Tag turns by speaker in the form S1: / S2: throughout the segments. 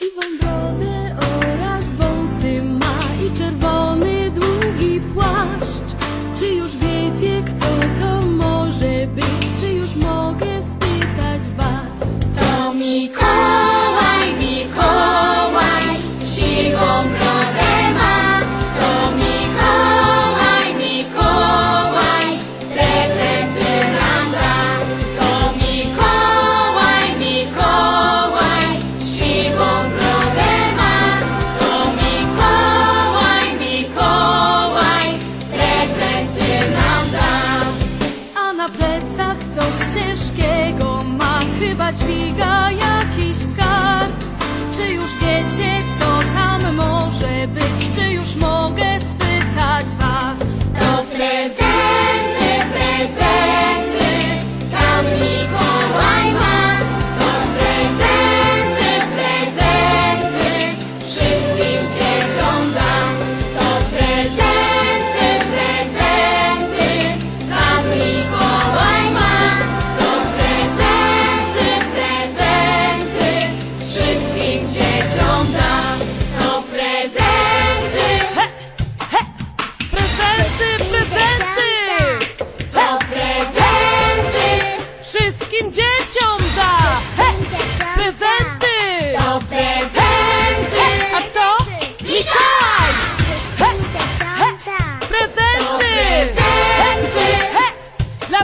S1: siwą brodę chyba dźwiga jakiś skarb. Czy już wiecie,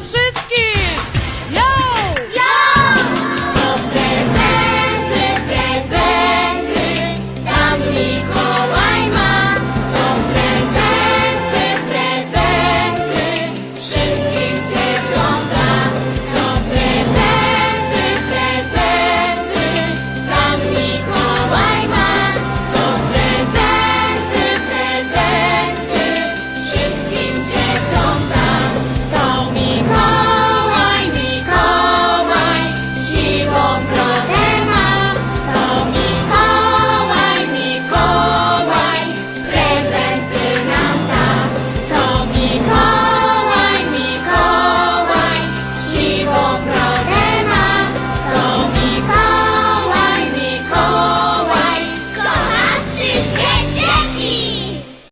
S1: wszystkich!